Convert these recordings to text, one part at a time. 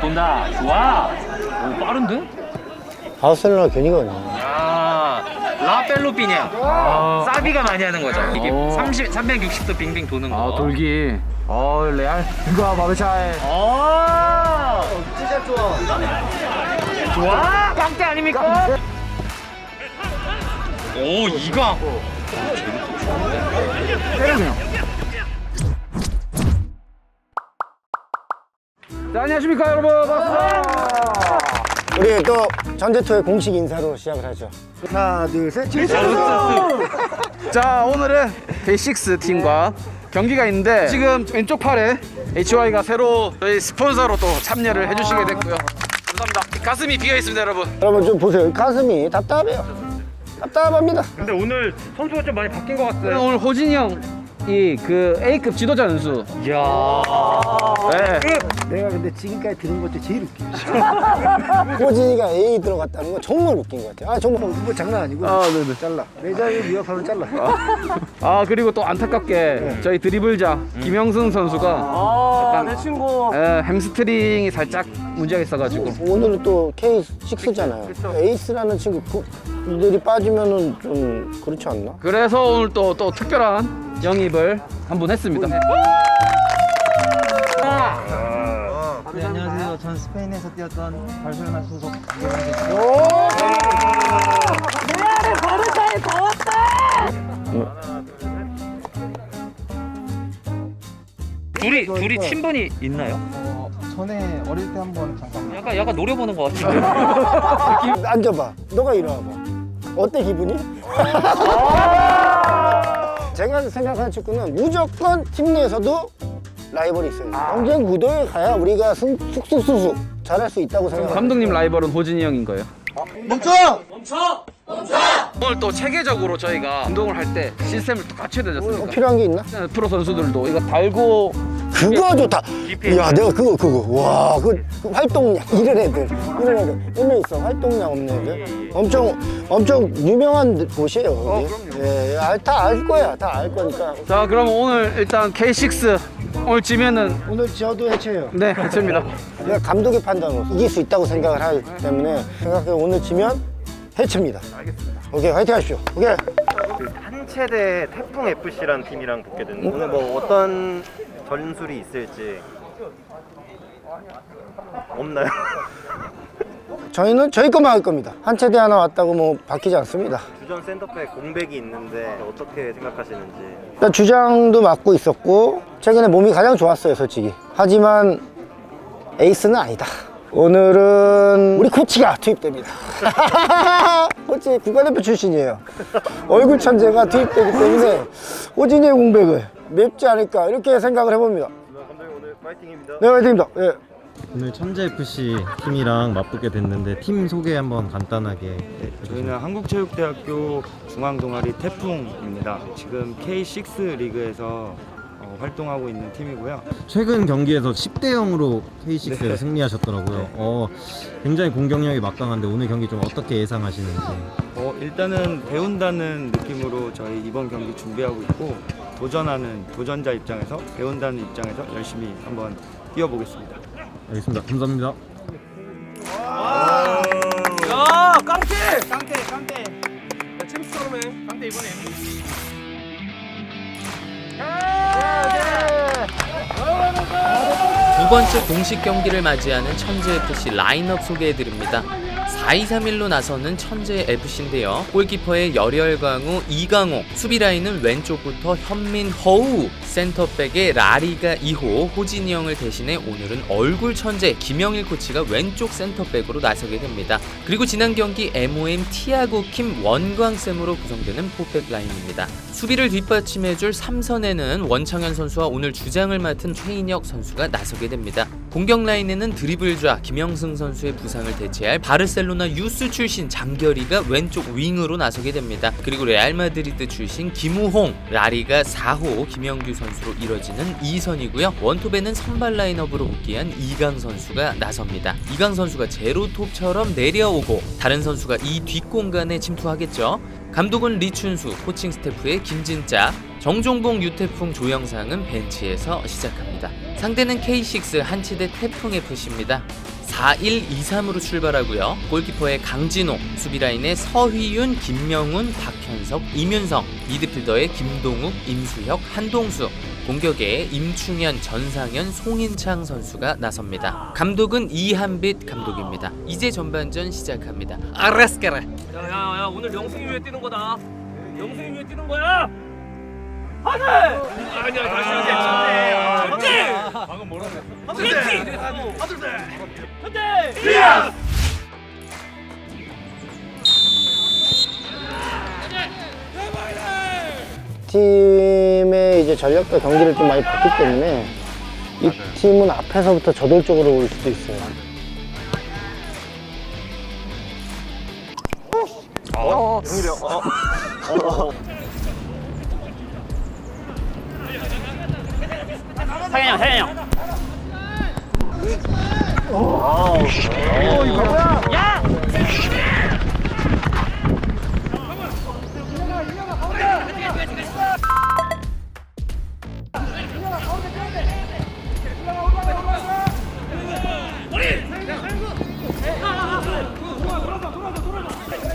돈다. 좋아. 오, 빠른데? 바르셀로나. 아, 라펠로피냐. 아, 사비가 많이 하는 거죠. 이게 오. 30, 360도 빙빙 도는 거. 아 돌기. 어 레알. 이거 마르샤에. 어, 진짜 좋아. 좋아. 깡패 아닙니까? 오, 이강. 때리네요. 안녕하십니까 여러분 반갑습니다. 우리 또 전제토의 공식 인사로 시작을 하죠. 하나, 둘, 셋. 자 오늘은 데이식스 팀과 경기가 있는데 지금 왼쪽 팔에 HY가 새로 저희 스폰서로 또 참여를 해주시게 됐고요. 감사합니다. 가슴이 비어 있습니다 여러분. 여러분 좀 보세요. 가슴이 답답해요. 답답합니다. 근데 오늘 선수가 좀 많이 바뀐 것 같아요. 오늘 호진이 형 이 그 A급 지도자 연수. 이야. 네. 내가 근데 지금까지 들은 것 중에 제일 웃겨. 호진이가 A 들어갔다는 건 정말 웃긴 것 같아. 아 정말 뭐 장난 아니고. 아 네네. 잘라. 매장을 위협하면 잘라. 아 그리고 또 안타깝게 저희 드리블자 김영승 선수가 아, 내 친구. 에, 햄스트링이 살짝 문제가 있어가지고 오늘은 또 K6잖아요. 에이스라는 친구 그들이 빠지면은 좀 그렇지 않나? 그래서 오늘 또 또 특별한 영입을 한번 했습니다. 네, 안녕하세요. 전 스페인에서 뛰었던 바르셀로나 소속 이경환입니다. 둘이 둘이 친분이 있나요? 어, 전에 어릴 때 한번 잠깐 약간 약간 노려보는 것 같은데. 앉아봐. 너가 일어나봐. 어때 기분이? 제가 생각하는 축구는 무조건 팀 내에서도 라이벌이 있어요. 경쟁 구도에 가야 우리가 승, 쑥쑥쑥쑥 잘할 수 있다고 생각합니다. 감독님 라이벌은 호진이 형인 거예요. 멈춰! 오늘 또 체계적으로 저희가 운동을 할 때 시스템을 또 갖춰야 되지 어, 않습니까? 필요한 게 있나? 프로 선수들도 이거 달고 그거 좋다. 야, 내가 그거 그거 와, 그, 그 활동량 이런 애들, 이런 애들 몇명 있어. 활동량 없는 애들. 엄청 엄청 유명한 곳이에요. 거기. 예, 알, 다알 거야. 다 알 거니까. 자 그럼 오늘 일단 K6 오늘 지면은 오늘 저도 해체요. 네 해체입니다. 내가 감독의 판단으로 이길 수 있다고 생각을 하기 때문에 생각해 오늘 지면 해체입니다. 알겠습니다. 오케이, 화이팅 하십시오. 오케이. 한 체대 태풍 FC라는 팀이랑 붙게 됐는데 오늘 뭐 어떤 전술이 있을지 없나요? 저희는 저희 것만 할 겁니다. 한 체대 하나 왔다고 뭐 바뀌지 않습니다. 주전 센터백 공백이 있는데 어떻게 생각하시는지 일단 주장도 맡고 있었고 최근에 몸이 가장 좋았어요 솔직히 하지만 에이스는 아니다 오늘은 우리 코치가 투입됩니다 코치 국가대표 출신이에요 얼굴 천재가 투입되기 때문에 호진이의 공백을 맵지 않을까 이렇게 생각을 해봅니다 감독님 오늘 파이팅입니다. 네 화이팅입니다 예. 오늘 천재 FC 팀이랑 맞붙게 됐는데 팀 소개 한번 간단하게. 저희는 한국체육대학교 중앙동아리 태풍입니다. 지금 K6 리그에서 어, 활동하고 있는 팀이고요. 최근 경기에서 10대 0으로 K6에서 승리하셨더라고요. 어, 굉장히 공격력이 막강한데 오늘 경기 좀 어떻게 예상하시는지. 어, 일단은 배운다는 느낌으로 저희 이번 경기 준비하고 있고 도전하는 도전자 입장에서 배운다는 입장에서 열심히 한번 뛰어보겠습니다. 알겠습니다. 감사합니다. 두 번째 공식 경기를 맞이하는 천재FC 라인업 소개해드립니다. 4-2-3-1로 나서는 천재FC인데요. 골키퍼의 열혈광우 이강호, 수비라인은 왼쪽부터 현민 허우, 센터백의 라리가 2호 호진이 형을 대신해 오늘은 얼굴 천재 김영일 코치가 왼쪽 센터백으로 나서게 됩니다. 그리고 지난 경기 MOM 티아고 킴 원광쌤으로 구성되는 포백 라인입니다. 수비를 뒷받침해줄 3선에는 원창현 선수와 오늘 주장을 맡은 최인혁 선수가 나서게 됩니다. 공격 라인에는 드리블좌 김영승 선수의 부상을 대체할 바르셀로나 유스 출신 장결이가 왼쪽 윙으로 나서게 됩니다. 그리고 레알 마드리드 출신 김우홍, 라리가 4호 김영규 선수로 이뤄지는 2선이고요. 원톱에는 선발 라인업으로 복귀한 이강 선수가 나섭니다. 이강 선수가 제로톱처럼 내려오고 다른 선수가 이 뒷공간에 침투하겠죠. 감독은 리춘수, 코칭 스태프의 김진짜, 정종봉 유태풍 조영상은 벤치에서 시작합니다. 상대는 K6 한치대 태풍 FC입니다. 4-1-2-3으로 출발하고요. 골키퍼의 강진호, 수비라인의 서휘윤, 김명훈, 박현석, 이윤성, 미드필더의 김동욱, 임수혁, 한동수, 공격에 임충현, 전상현, 송인창 선수가 나섭니다. 감독은 이한빛 감독입니다. 이제 전반전 시작합니다. 아라스카라. 야야야 오늘 영승이 위에 뛰는 거다. 영승이 위에 뛰는 거야. 하늘. 아니야 다시 하자. 전체. 방금 뭐라 그랬어? 전체. 전체. 팀의 이제 전력과 경기를 좀 많이 봤기 때문에 이 팀은 앞에서부터 저돌적으로 올 수도 있어요.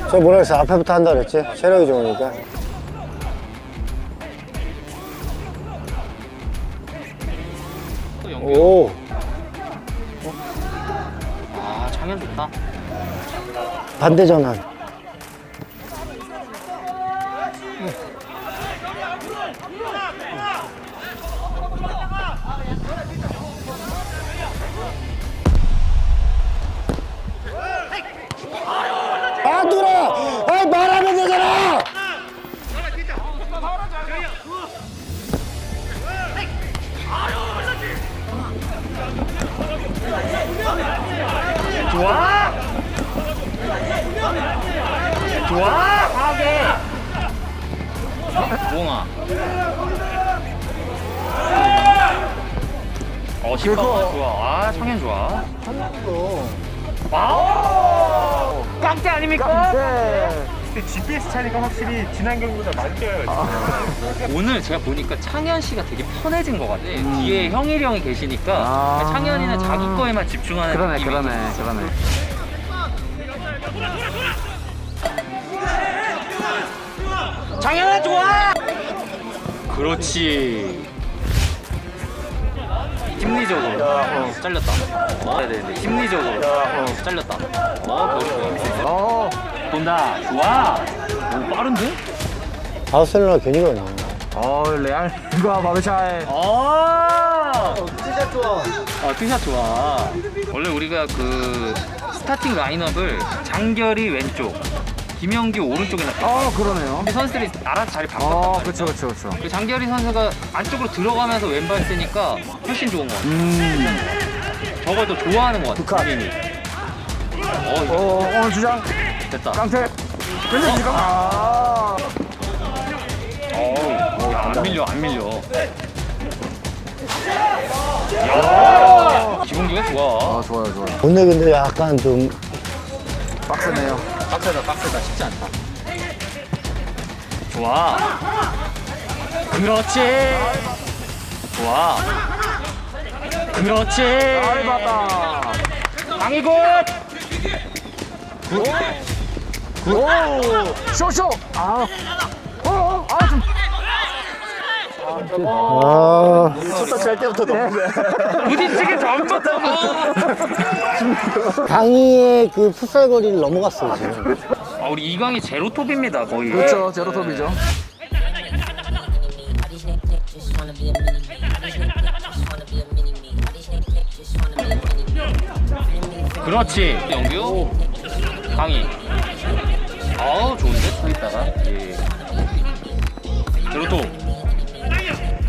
저 뭐라 했어? 앞에부터 한다 그랬지? 체력이 좋으니까. 오, 반대 전환. 좋아 강하게. 몽아. 어, 십번 좋아. 아, 창현 좋아. 와우! 깡패 아닙니까? GPS 차니까 확실히 지난 경기보다 많이 뛰어요. 오늘 제가 보니까 창현 씨가 되게 편해진 것 같아. 뒤에 형일이 형이 계시니까 창현이는 자기 거에만 집중하는 그러네, 그러네, 그러네. 창현아 좋아! 그렇지. 심리적으로 어, 잘렸다. 어, 네네. 심리적으로 어, 잘렸다. 어, 그렇지. 어, 본다. 좋아. 오, 빠른데? 바르셀로나 괜히 가네. 어 레알 누가 바르샤에 아, 티샷 좋아. 아, 티샷 좋아. 원래 우리가 그 스타팅 라인업을 장결이 왼쪽, 김영규 오른쪽에 놨다. 어 그러네요 우리 선수들이 알아서 자리 바꿨단 어 말이야. 그쵸 그쵸 그쵸 그 장결이 선수가 안쪽으로 들어가면서 왼발 쓰니까 훨씬 좋은 것 같아. 음 저걸 더 좋아하는 것 같아. 본인이. 어, 이거 어, 오늘 주장 됐다. 깡태 괜찮습니까? 아 어우, 야, 안 밀려, 안 밀려. 야, 기본기가 좋아. 아, 좋아요 좋아요 오늘 근데 약간 좀 빡세네요 빡세다, 빡세다. 쉽지 않다. 좋아. 그렇지. 좋아. 그렇지. 잘 봤다 강희 굿. 오 쇼쇼 아 아, 부딪히기 전부터. 강희의 그 풋살 거리를 넘어갔어요, 지금. 아, 우리 이강이 제로톱입니다, 거의. 그렇죠 제로톱이죠 그렇지. 영규. 강희. 아우, 좋은데? 서 있다가. 예. 제로톱.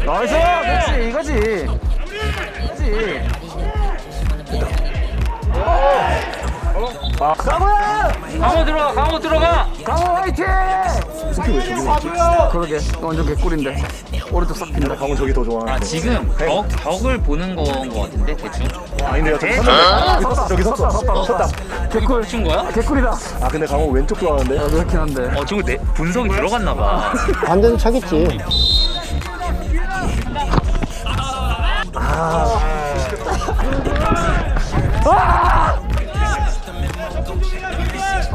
나이스! 그렇지 이거지. 그렇지. 아 강호야 강호 들어가, 강호 들어가. 강호 화이팅! 그러게 완전 개꿀인데. 오른쪽 싹 빈다. 강호 저기 더 좋아 아, 지금 벽, 벽을 보는 건거 같은데, 대충? 아닌데요, 대- 저기 섰어. 섰다. 섰다. 개꿀 친 거야? 개꿀이다. 아 근데 강호 왼쪽 좋아하는데. 아, 그렇긴 한데. 어, 저거 내 분석이 들어갔나 봐. 반대는 차겠지.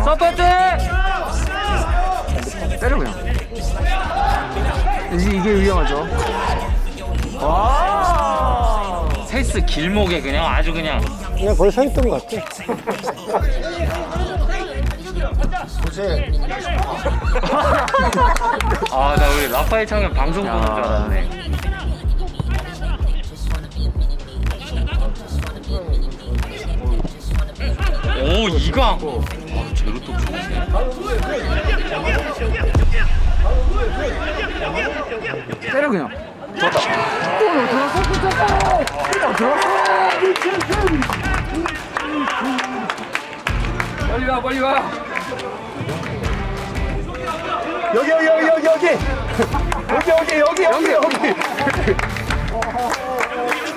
서포트! 때려 그냥. 이게, 이게 위험하죠. 와! 헬스 길목에 그냥 아주 그냥 그냥 거기 서 있던 것 같아. 아 나 우리 라파엘 창현 방송 보는 줄 알았네 오 이강. 아 제로톱 좋은데 때려 그냥. 빨리 와 빨리 와. 여기 여기 여기 여기 여기. 여기 여기 여기 여기 여기.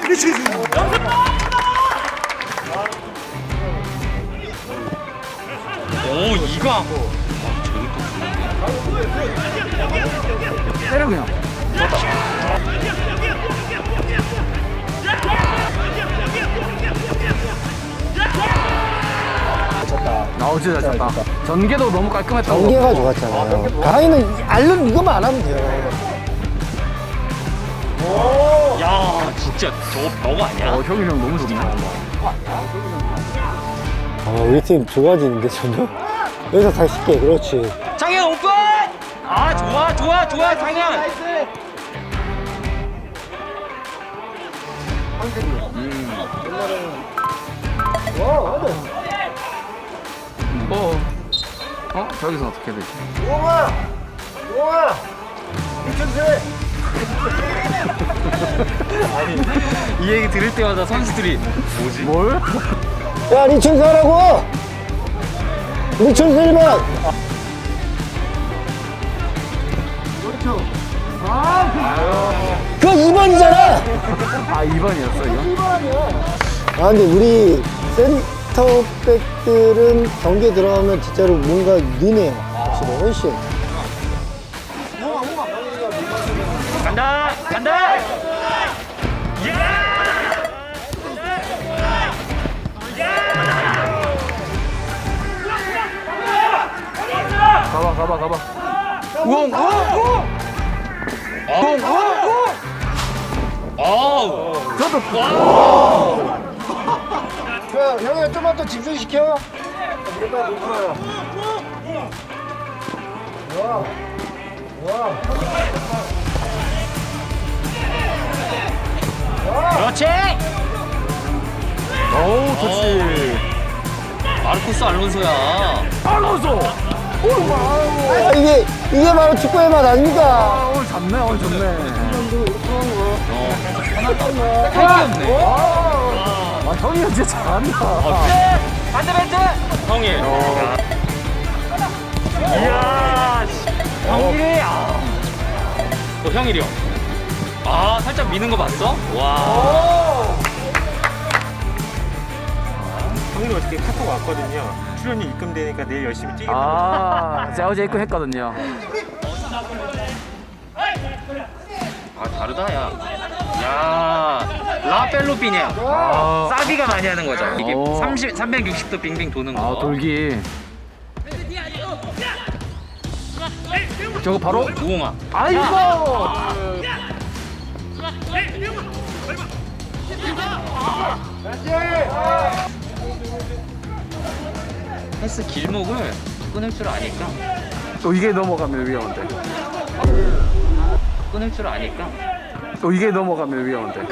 오이 강 때려 그냥. 아, 진짜 잘 쳤다. 전개도 너무 깔끔했다고. 전개가 좋았잖아요. 가인은 알른 이거만 안 하면 돼요. 야 진짜 저거 벽 아니야 어, 형이 형 너무 좋네. 아, 우리 팀 좋아지는데 전혀? 여기서 다시 쉽게 그렇지. 창현 오픈 아 좋아 좋아 좋아 창현 어. 어? 저기서 어떻게 되지? 우와! 우와! 이 얘기 들을 때마다 선수들이 뭐지 뭘? 야, 리춘수 하라고! 리춘수 1번! 그 2번이잖아! 아, 2번이었어, 이거? 아, 근데 우리 센터백들은 경기에 들어가면 진짜로 뭔가 느네요. 확실히 훨씬. 가봐, 가봐. 우엉, 우엉, 우엉! 우엉, 우엉, 우엉! 아우 야, 형이 좀만 더 집중시켜. 그렇지 어우, 좋지. 마르코스 알론소야 알론소! 아, 이게, 이게 바로 축구의 맛 아닙니까? 아, 오늘 좋네, 오늘 좋네. 할게 없네 아, 형이 형 진짜 잘한다. 반대 벤트 형이 이야 씨. 형일이 아. 또 형일이 형 아 살짝 미는 거 봤어? 와 형님 어떻게 카톡 왔거든요. 출연료 입금되니까 내일 열심히 뛰겠다. 아, 제가 어제 입금했거든요. 아 다르다 야. 야 라펠로피냐. 아, 사비가 많이 하는 거죠. 이게 오. 30, 360도 빙빙 도는 거. 아 돌기. 저거 바로? 우엉아. 아이고! 헬스 길목을 끊을 줄 아니까 또 이게 넘어가면 위험한데. 끊을 줄 아니까 또 이게 넘어가면 위험한데.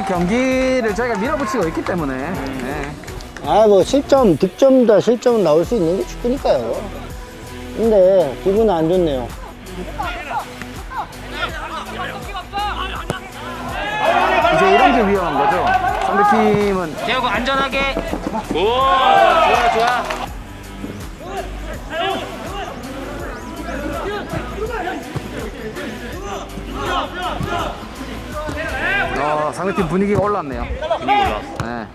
사실 경기를 저희가 밀어붙이고 있기 때문에 네. 아, 뭐, 실점, 득점 다 실점은 나올 수 있는 게 축구니까요. 근데, 기분은 안 좋네요. 이제 이런 게 위험한 거죠. 상대팀은 대하고 안전하게 오 좋아 좋아 아, 상대팀 분위기가 올랐네요. 분위기 올라왔어. 네.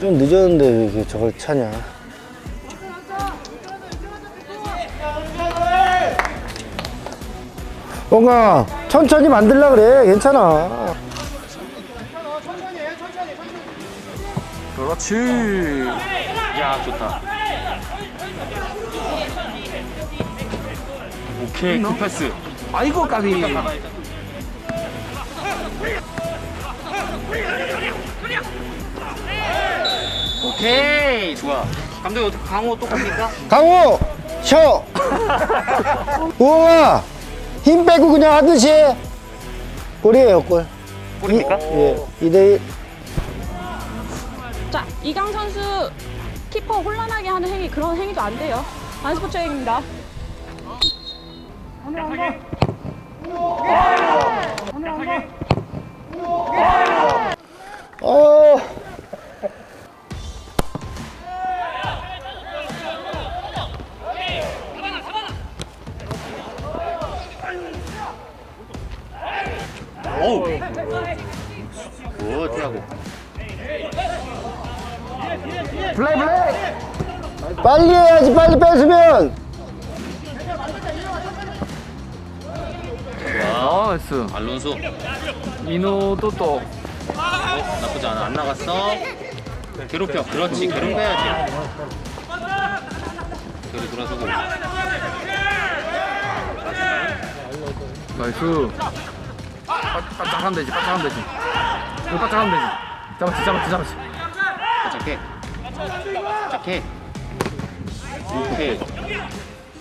좀 늦었는데 왜 저걸 차냐 뭔가 천천히 만들라 그래 괜찮아 그렇지. 야 좋다. 오케이 그 패스. 아이고 까비. 오케이 좋아. 감독 어떻게 강호 또 갑니까? 강호 쉬어 우엉아 힘 빼고 그냥 하듯이 골이에요 골 골입니까? 예, 2대1 자, 이강 선수 키퍼 혼란하게 하는 행위 그런 행위도 안 돼요. 반스포츠 행위입니다. 어. 오. 오 티하고. 플레이 플레이. 빨리 해야지 빨리 뺏으면 아, 나이스. 알론소. 민호도 또 어, 나쁘지 않아. 안 나갔어. 괴롭혀. 그렇지. 괴롭혀야지. 여기 돌아서고. 나이스. 바- 바짝하면 되지. 바짝하면 되지. 이거 바짝하면 되지. 잡았지, 잡았지, 잡았지. 착해. 오케이.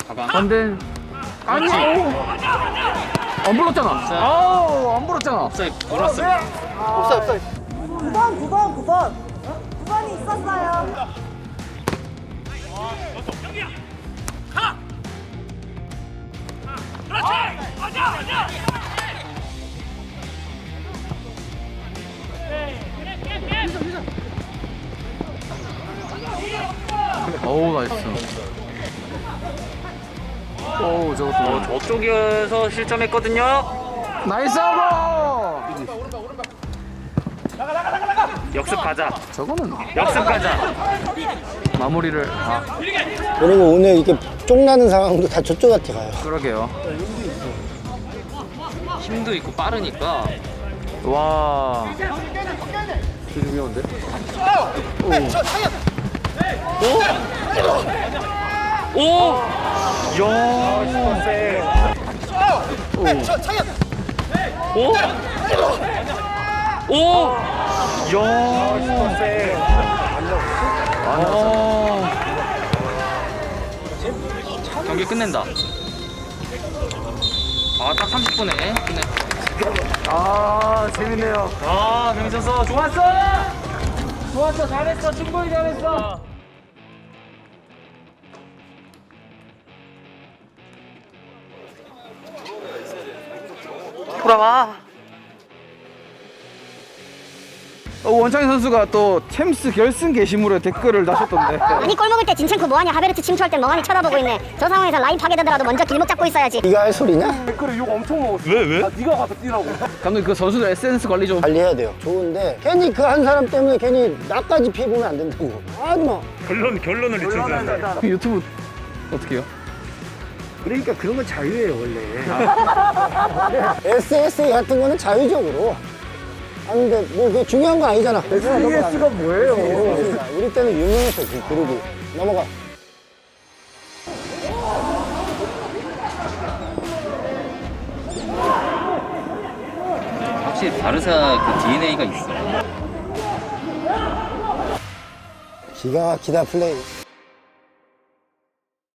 가방. 반대. 아니, 오. 안 불렀잖아. 아우, 안 불렀잖아. 없어요. 돌았어. 9번, 9번, 9번. 9번이 있었어요. 어우, 나이스. 어우, 저것도. 저쪽에서 실점했거든요. 나이스 하고! 역습 가자. 저거는 역습 가자. 마무리를. 아, 그리고 오늘 이렇게 쫑나는 상황도 다 저쪽한테 가요 그러게요. 힘도 있고 빠르니까. 와. 오! 오! 오! 경기 끝낸다. 아, 딱 30분에 끝내. 아, 재밌네요. 아, 명선서 좋았어! 좋았어, 잘했어, 충분히 잘했어. 와. 어, 원창희 선수가 또 챔스 결승 게시물에 댓글을 다셨던데. 아니 골 먹을 때 진첸코 뭐하냐 하베르트 침투할 때 멍하니 쳐다보고 있네. 저 상황에서 라인 파괴되더라도 먼저 길목 잡고 있어야지. 네가 할 소리냐? 감독님 그 선수들 SNS 관리 좀. 관리해야 돼요 좋은데 괜히 그 한 사람 때문에 괜히 나까지 피해보면 안 된다고 하지마 그 유튜브 어떻게 해요? 그러니까 그런 건 자유예요 원래. SSA 같은 거는 자유적으로. 하는데 뭐 그게 중요한 건 아니잖아. SS가 뭐예요? 우리 때는 유명했어 그 그룹이. 넘어가. 확실히 바르사 그 DNA가 있어. 기가 막히다 플레이